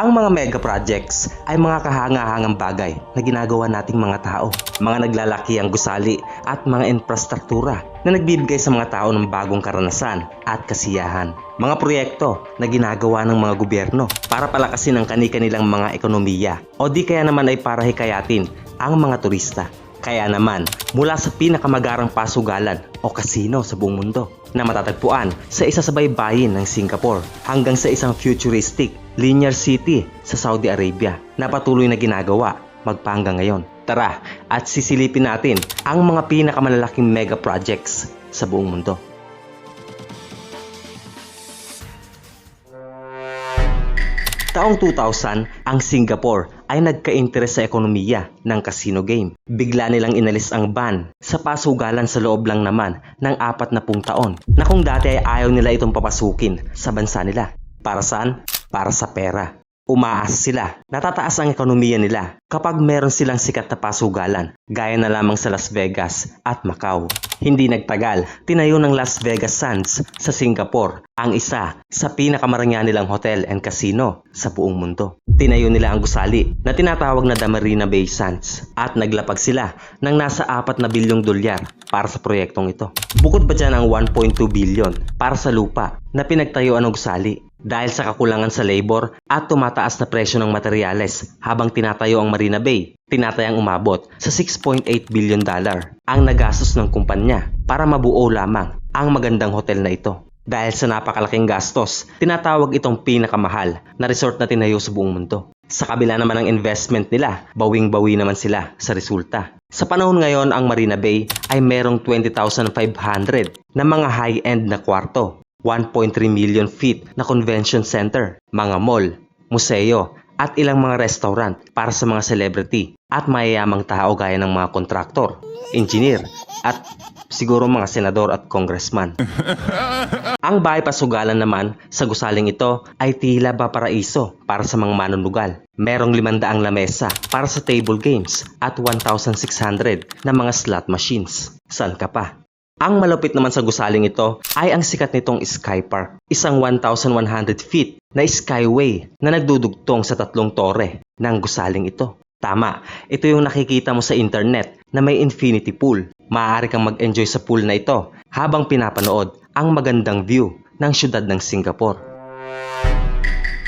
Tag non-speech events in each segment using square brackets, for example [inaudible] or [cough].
Ang mga mega projects ay mga kahanga-hangang bagay na ginagawa nating mga tao. Mga naglalaki ang gusali at mga infrastruktura na nagbibigay sa mga tao ng bagong karanasan at kasiyahan. Mga proyekto na ginagawa ng mga gobyerno para palakasin ang kani-kanilang mga ekonomiya o di kaya naman ay para hikayatin ang mga turista. Kaya naman, mula sa pinakamagarang pasugalan o kasino sa buong mundo na matatagpuan sa isa sa baybayin ng Singapore hanggang sa isang futuristic linear city sa Saudi Arabia na patuloy na ginagawa magpahanggang ngayon. Tara at sisilipin natin ang mga pinakamalalaking mega projects sa buong mundo. Taong 2000, ang Singapore ay nagka-interes sa ekonomiya ng casino game. Bigla nilang inalis ang ban sa pasugalan sa loob lang naman ng apat na pung taon na kung dati ay ayaw nila itong papasukin sa bansa nila. Para saan? Para sa pera. Umaasa sila. Natataas ang ekonomiya nila kapag meron silang sikat na pasugalan gaya na lamang sa Las Vegas at Macau. Hindi nagtagal, tinayo ng Las Vegas Sands sa Singapore ang isa sa pinakamarangya nilang hotel and casino sa buong mundo. Tinayo nila ang gusali na tinatawag na The Marina Bay Sands at naglapag sila ng nasa 4 na bilyong dolyar para sa proyektong ito. Bukod pa dyan ang 1.2 bilyon para sa lupa na pinagtayuan ng gusali dahil sa kakulangan sa labor at tumataas na presyo ng materyales habang tinatayo ang Marina Bay, tinatayang umabot sa 6.8 billion dollar ang nagastos ng kumpanya para mabuo lamang ang magandang hotel na ito. Dahil sa napakalaking gastos, tinatawag itong pinakamahal na resort na tinayo sa buong mundo. Sa kabila naman ng investment nila, bawing-bawi naman sila sa resulta. Sa panahon ngayon, ang Marina Bay ay merong 20,500 na mga high-end na kwarto 1.3 million feet na convention center, mga mall, museo, at ilang mga restaurant para sa mga celebrity at mayayamang tao gaya ng mga kontraktor, engineer, at siguro mga senador at congressman. [laughs] Ang bahay pasugalan naman sa gusaling ito ay tila ba paraiso para sa mga manunugal. Merong 500 lamesa para sa table games at 1,600 na mga slot machines. Saan ka pa? Ang malupit naman sa gusaling ito ay ang sikat nitong Sky Park, isang 1,100 feet na skyway na nagdudugtong sa tatlong tore ng gusaling ito. Tama, ito yung nakikita mo sa internet na may infinity pool. Maaari kang mag-enjoy sa pool na ito habang pinapanood ang magandang view ng syudad ng Singapore.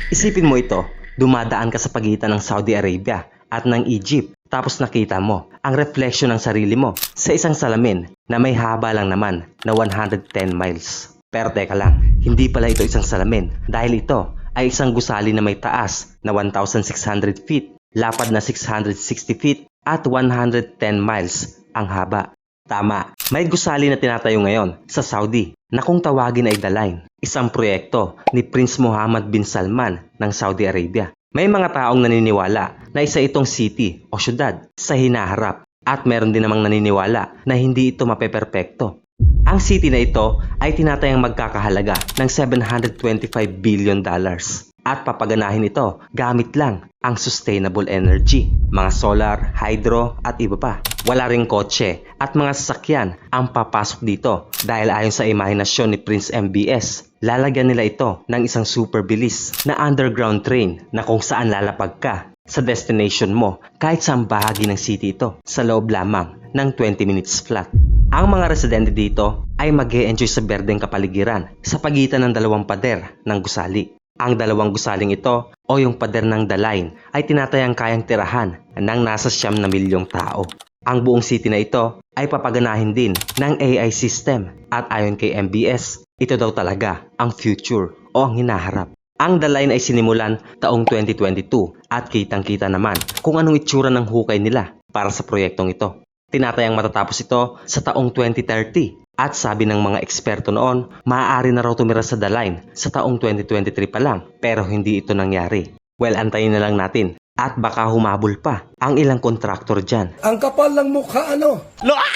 Isipin mo ito, dumadaan ka sa pagitan ng Saudi Arabia at ng Egypt tapos nakita mo ang reflection ng sarili mo sa isang salamin na may haba lang naman na 110 miles. Pero teka lang, hindi pala ito isang salamin dahil ito ay isang gusali na may taas na 1,600 feet, lapad na 660 feet at 110 miles ang haba. Tama, may gusali na tinatayo ngayon sa Saudi na kung tawagin ay The Line, isang proyekto ni Prince Mohammed bin Salman ng Saudi Arabia. May mga taong naniniwala na isa itong city o syudad sa hinaharap at meron din namang naniniwala na hindi ito mapeperpekto. Ang city na ito ay tinatayang magkakahalaga ng 725 billion dollars at papaganahin ito gamit lang ang sustainable energy, mga solar, hydro at iba pa. Wala ring kotse at mga sasakyan ang papasok dito dahil ayon sa imahinasyon ni Prince MBS, lalagyan nila ito ng isang super bilis na underground train na kung saan lalapag ka sa destination mo kahit saan bahagi ng city ito sa loob lamang ng 20 minutes flat. Ang mga residente dito ay mag enjoy sa berdeng kapaligiran sa pagitan ng dalawang pader ng gusali. Ang dalawang gusaling ito o yung pader ng Line ay tinatayang kayang tirahan ng nasa siyam na milyong tao. Ang buong city na ito ay papaganahin din ng AI system at ayon kay MBS, ito daw talaga ang future o ang hinaharap. Ang The Line ay sinimulan taong 2022 at kitang-kita naman kung anong itsura ng hukay nila para sa proyektong ito. Tinatayang matatapos ito sa taong 2030 at sabi ng mga eksperto noon, maaari na raw tumira sa The Line sa taong 2023 pa lang pero hindi ito nangyari. Well, antayin na lang natin at baka humabol pa ang ilang kontraktor dyan. Ang kapal ng mukha ano? [laughs]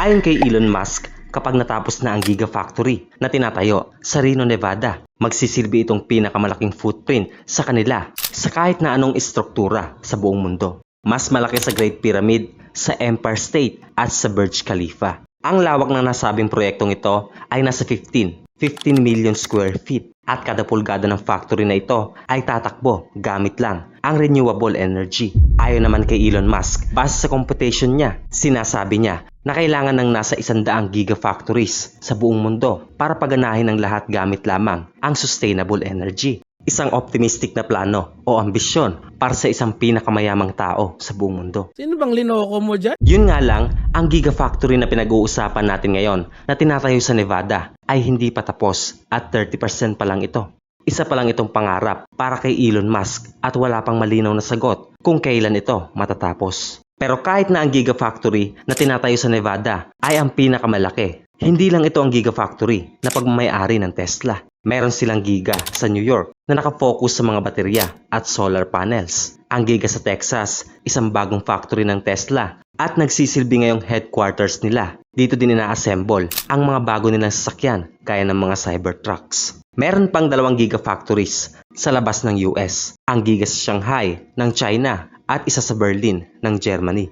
Ayon kay Elon Musk, kapag natapos na ang Gigafactory na tinatayo sa Reno, Nevada, magsisilbi itong pinakamalaking footprint sa kanila sa kahit na anong istruktura sa buong mundo. Mas malaki sa Great Pyramid, sa Empire State at sa Burj Khalifa. Ang lawak ng nasabing proyektong ito ay nasa 15 15 million square feet at kada pulgada ng factory na ito ay tatakbo gamit lang ang renewable energy. Ayon naman kay Elon Musk, base sa computation niya, sinasabi niya na kailangan ng nasa isandaang gigafactories sa buong mundo para paganahin ng lahat gamit lamang ang sustainable energy. Isang optimistic na plano o ambisyon para sa isang pinakamayamang tao sa buong mundo. Sino bang linoko mo dyan? Yun nga lang, ang gigafactory na pinag-uusapan natin ngayon na tinatayo sa Nevada ay hindi pa tapos at 30% pa lang ito. Isa pa lang itong pangarap para kay Elon Musk at wala pang malinaw na sagot kung kailan ito matatapos. Pero kahit na ang gigafactory na tinatayo sa Nevada ay ang pinakamalaki, hindi lang ito ang gigafactory na pagmamayari ng Tesla. Meron silang giga sa New York na nakafocus sa mga baterya at solar panels. Ang giga sa Texas, isang bagong factory ng Tesla at nagsisilbi ngayong headquarters nila. Dito din ina-assemble ang mga bago nilang sasakyan gaya ng mga Cybertrucks. Meron pang dalawang gigafactories sa labas ng US. Ang giga sa Shanghai ng China at isa sa Berlin ng Germany.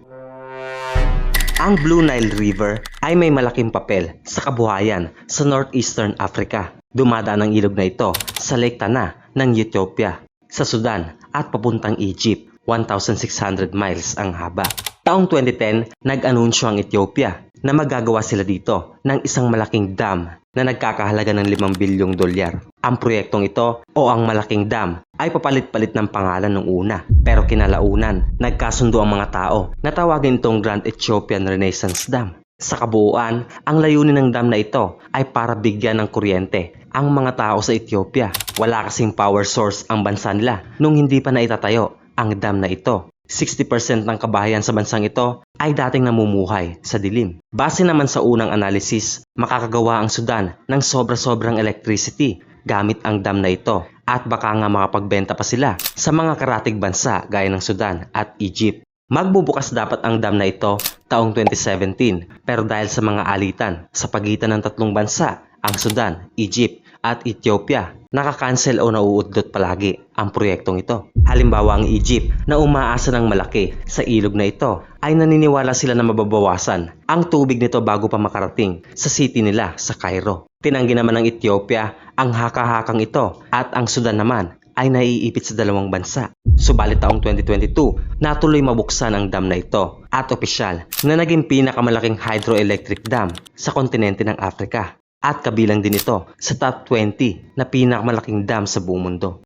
Ang Blue Nile River ay may malaking papel sa kabuhayan sa northeastern Africa. Dumadaan ang ilog na ito sa Lake Tana ng Ethiopia, sa Sudan at papuntang Egypt. 1,600 miles ang haba. Taong 2010, nag-anunsyo ang Ethiopia na magagawa sila dito ng isang malaking dam na nagkakahalaga ng 5 bilyong dolyar. Ang proyektong ito o ang malaking dam ay papalit-palit ng pangalan ng una. Pero kinalaunan, nagkasundo ang mga tao na tawagin itong Grand Ethiopian Renaissance Dam. Sa kabuuan, ang layunin ng dam na ito ay para bigyan ng kuryente ang mga tao sa Ethiopia. Wala kasing power source ang bansa nila nung hindi pa naitatayo ang dam na ito. 60% ng kabahayan sa bansang ito ay dating namumuhay sa dilim. Base naman sa unang analysis, makakagawa ang Sudan ng sobra-sobrang electricity gamit ang dam na ito at baka nga makapagbenta pa sila sa mga karatig bansa gaya ng Sudan at Egypt. Magbubukas dapat ang dam na ito taong 2017 pero dahil sa mga alitan sa pagitan ng tatlong bansa, ang Sudan, Egypt at Ethiopia, nakakancel o nauudlot palagi ang proyektong ito. Halimbawa ang Egypt na umaasa ng malaki sa ilog na ito ay naniniwala sila na mababawasan ang tubig nito bago pa makarating sa city nila sa Cairo. Tinanggi naman ng Ethiopia ang haka-hakang ito at ang Sudan naman ay naiipit sa dalawang bansa. Subalit taong 2022, natuloy mabuksan ang dam na ito at opisyal na naging pinakamalaking hydroelectric dam sa kontinente ng Africa at kabilang din ito sa top 20 na pinakamalaking dam sa buong mundo.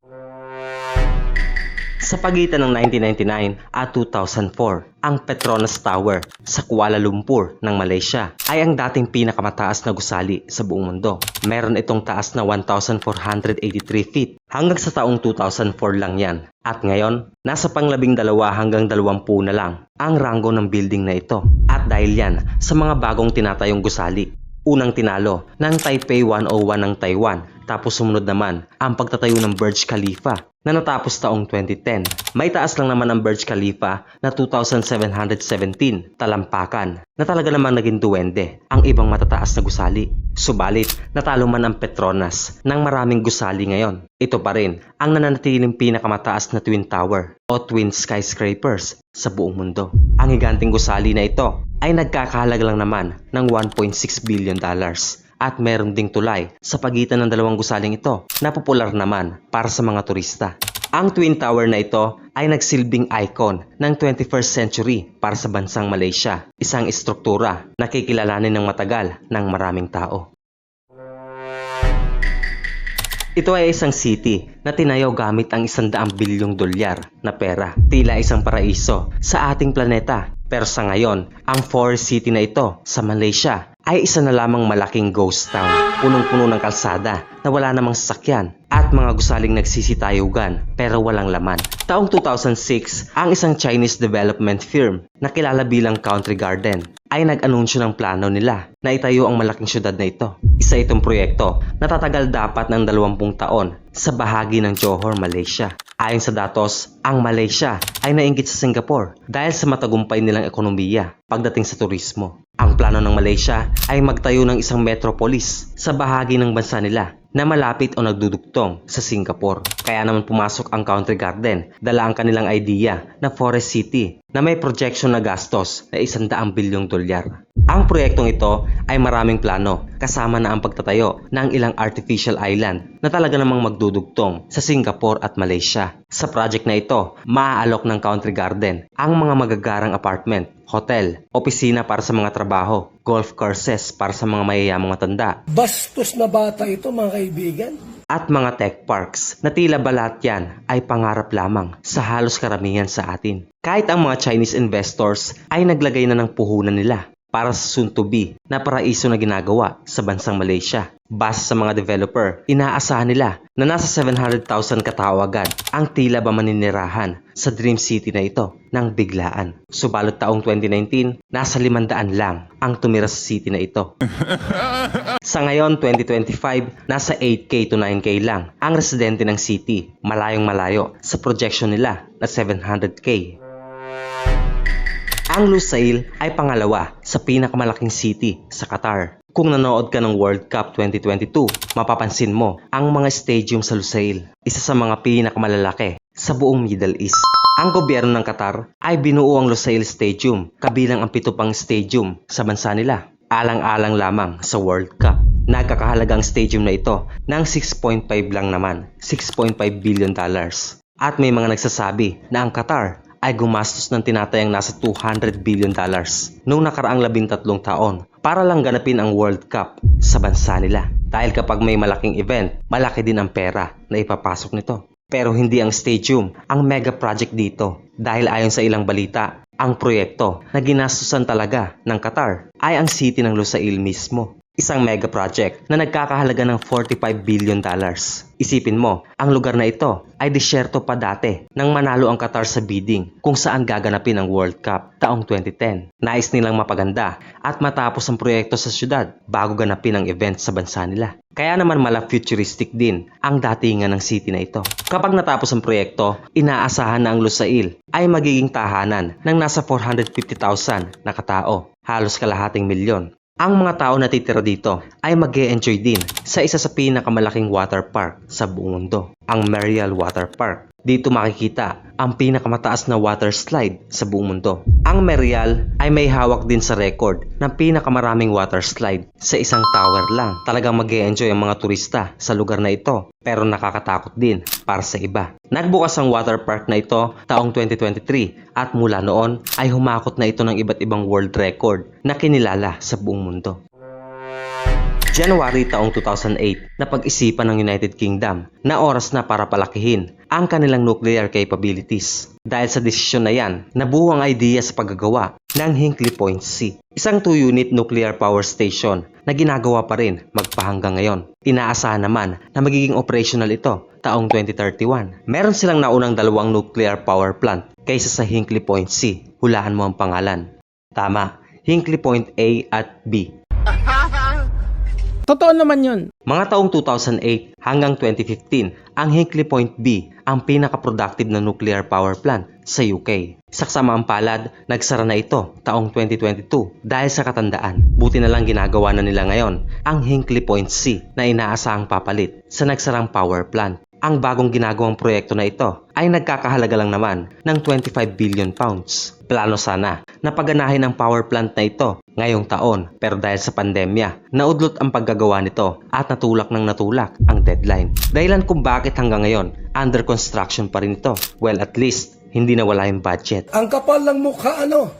Sa pagitan ng 1999 at 2004, ang Petronas Tower sa Kuala Lumpur ng Malaysia ay ang dating pinakamataas na gusali sa buong mundo. Meron itong taas na 1,483 feet hanggang sa taong 2004 lang yan. At ngayon, nasa panglabing dalawa hanggang dalawampu na lang ang ranggo ng building na ito. At dahil yan sa mga bagong tinatayong gusali, Unang tinalo ng Taipei 101 ng Taiwan. Tapos sumunod naman ang pagtatayo ng Burj Khalifa na natapos taong 2010. May taas lang naman ang Burj Khalifa na 2,717 talampakan na talaga namang naging duwende ang ibang matataas na gusali. Subalit, natalo man ang Petronas ng maraming gusali ngayon. Ito pa rin ang nananatiling pinakamataas na Twin Tower o Twin Skyscrapers sa buong mundo. Ang higanting gusali na ito ay nagkakahalaga lang naman ng 1.6 billion dollars at meron ding tulay sa pagitan ng dalawang gusaling ito na popular naman para sa mga turista. Ang Twin Tower na ito ay nagsilbing icon ng 21st century para sa bansang Malaysia, isang istruktura na kikilalanin ng matagal ng maraming tao. Ito ay isang city na tinayo gamit ang isandaang bilyong dolyar na pera. Tila isang paraiso sa ating planeta. Pero sa ngayon, ang forest city na ito sa Malaysia ay isa na lamang malaking ghost town. Punong-puno ng kalsada na wala namang sasakyan at mga gusaling nagsisitayugan pero walang laman. Taong 2006, ang isang Chinese development firm na kilala bilang Country Garden ay nag-anunsyo ng plano nila na itayo ang malaking syudad na ito. Isa itong proyekto na tatagal dapat ng 20 taon sa bahagi ng Johor, Malaysia. Ayon sa datos, ang Malaysia ay nainggit sa Singapore dahil sa matagumpay nilang ekonomiya pagdating sa turismo. Ang plano ng Malaysia ay magtayo ng isang metropolis sa bahagi ng bansa nila na malapit o nagdudugtong sa Singapore. Kaya naman pumasok ang Country Garden, dala ang kanilang idea na Forest City na may projection na gastos na 100 bilyong dolyar. Ang proyektong ito ay maraming plano kasama na ang pagtatayo ng ilang artificial island na talaga namang magdudugtong sa Singapore at Malaysia. Sa project na ito, maaalok ng country garden ang mga magagarang apartment, hotel, opisina para sa mga trabaho, golf courses para sa mga mayayamang matanda, Bastos na bata ito mga kaibigan. at mga tech parks na tila ba lahat yan ay pangarap lamang sa halos karamihan sa atin. Kahit ang mga Chinese investors ay naglagay na ng puhunan nila para sa soon to be na paraiso na ginagawa sa bansang Malaysia. Base sa mga developer, inaasahan nila na nasa 700,000 katao agad ang tila ba maninirahan sa Dream City na ito ng biglaan. Subalot taong 2019, nasa 500 lang ang tumira sa city na ito. [laughs] Sa ngayon, 2025, nasa 8K to 9K lang ang residente ng city, malayong malayo sa projection nila na 700K. Ang Lusail ay pangalawa sa pinakamalaking city sa Qatar. Kung nanood ka ng World Cup 2022, mapapansin mo ang mga stadium sa Lusail, isa sa mga pinakamalalaki sa buong Middle East. Ang gobyerno ng Qatar ay binuo ang Lusail Stadium kabilang ang pito pang stadium sa bansa nila. Alang-alang lamang sa World Cup. Nagkakahalagang stadium na ito ng 6.5 lang naman, 6.5 billion dollars. At may mga nagsasabi na ang Qatar ay gumastos ng tinatayang nasa 200 billion dollars noong nakaraang labintatlong taon para lang ganapin ang World Cup sa bansa nila. Dahil kapag may malaking event, malaki din ang pera na ipapasok nito. Pero hindi ang stadium ang mega project dito dahil ayon sa ilang balita, ang proyekto na ginastusan talaga ng Qatar ay ang city ng Lusail mismo. Isang mega project na nagkakahalaga ng 45 billion dollars. Isipin mo, ang lugar na ito ay disyerto pa dati nang manalo ang Qatar sa bidding kung saan gaganapin ang World Cup taong 2010. Nais nilang mapaganda at matapos ang proyekto sa syudad bago ganapin ang event sa bansa nila. Kaya naman mala futuristic din ang datingan ng city na ito. Kapag natapos ang proyekto, inaasahan na ang Lusail ay magiging tahanan ng nasa 450,000 na katao, halos kalahating milyon. Ang mga tao na titira dito ay mag enjoy din sa isa sa pinakamalaking water park sa buong mundo, ang Merial Water Park. Dito makikita ang pinakamataas na water slide sa buong mundo. Ang Merial ay may hawak din sa record ng pinakamaraming water slide sa isang tower lang. Talagang mag enjoy ang mga turista sa lugar na ito pero nakakatakot din para sa iba. Nagbukas ang water park na ito taong 2023 at mula noon ay humakot na ito ng iba't ibang world record na kinilala sa buong mundo. January taong 2008 na pag-isipan ng United Kingdom na oras na para palakihin ang kanilang nuclear capabilities. Dahil sa desisyon na yan, nabuo ang idea sa paggagawa ng Hinkley Point C, isang 2-unit nuclear power station na ginagawa pa rin magpahanggang ngayon. Inaasahan naman na magiging operational ito taong 2031. Meron silang naunang dalawang nuclear power plant kaysa sa Hinkley Point C. Hulaan mo ang pangalan. Tama, Hinkley Point A at B. Totoo naman yun. Mga taong 2008 hanggang 2015, ang Hinkley Point B ang pinaka-productive na nuclear power plant sa UK. Saksama ang palad, nagsara na ito taong 2022 dahil sa katandaan. Buti na lang ginagawa na nila ngayon ang Hinkley Point C na inaasahang papalit sa nagsarang power plant. Ang bagong ginagawang proyekto na ito ay nagkakahalaga lang naman ng 25 billion pounds. Plano sana na paganahin ang power plant na ito ngayong taon pero dahil sa pandemya, naudlot ang paggagawa nito at natulak ng natulak ang deadline. Dahilan kung bakit hanggang ngayon under construction pa rin ito. Well at least hindi na wala yung budget. Ang kapal ng mukha ano?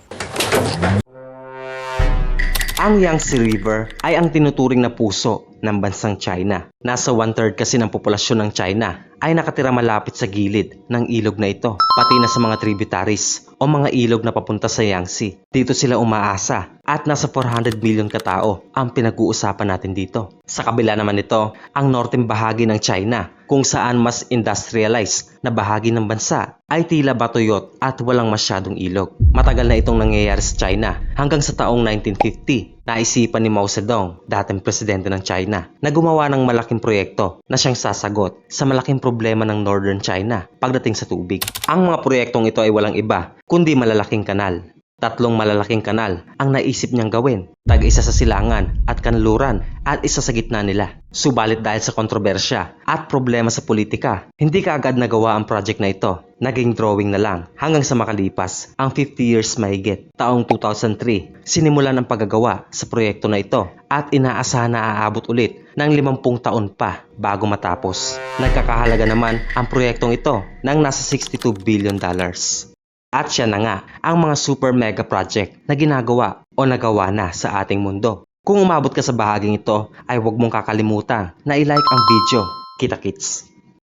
Ang Yangtze River ay ang tinuturing na puso ng bansang China. Nasa one-third kasi ng populasyon ng China ay nakatira malapit sa gilid ng ilog na ito, pati na sa mga tributaries o mga ilog na papunta sa Yangtze. Dito sila umaasa at nasa 400 million katao ang pinag-uusapan natin dito. Sa kabila naman nito, ang northern bahagi ng China kung saan mas industrialized na bahagi ng bansa ay tila batuyot at walang masyadong ilog. Matagal na itong nangyayari sa China hanggang sa taong 1950 naisipan ni Mao Zedong, dating presidente ng China, na gumawa ng malaking proyekto na siyang sasagot sa malaking problema ng Northern China pagdating sa tubig. Ang mga proyektong ito ay walang iba kundi malalaking kanal. Tatlong malalaking kanal ang naisip niyang gawin. Tag-isa sa silangan at kanluran at isa sa gitna nila. Subalit dahil sa kontrobersya at problema sa politika, hindi kaagad nagawa ang project na ito naging drawing na lang hanggang sa makalipas ang 50 years mahigit. Taong 2003, sinimulan ang paggagawa sa proyekto na ito at inaasahan na aabot ulit ng 50 taon pa bago matapos. Nagkakahalaga naman ang proyektong ito ng nasa 62 billion dollars. At siya na nga ang mga super mega project na ginagawa o nagawa na sa ating mundo. Kung umabot ka sa bahaging ito ay huwag mong kakalimutan na i-like ang video. Kita kits!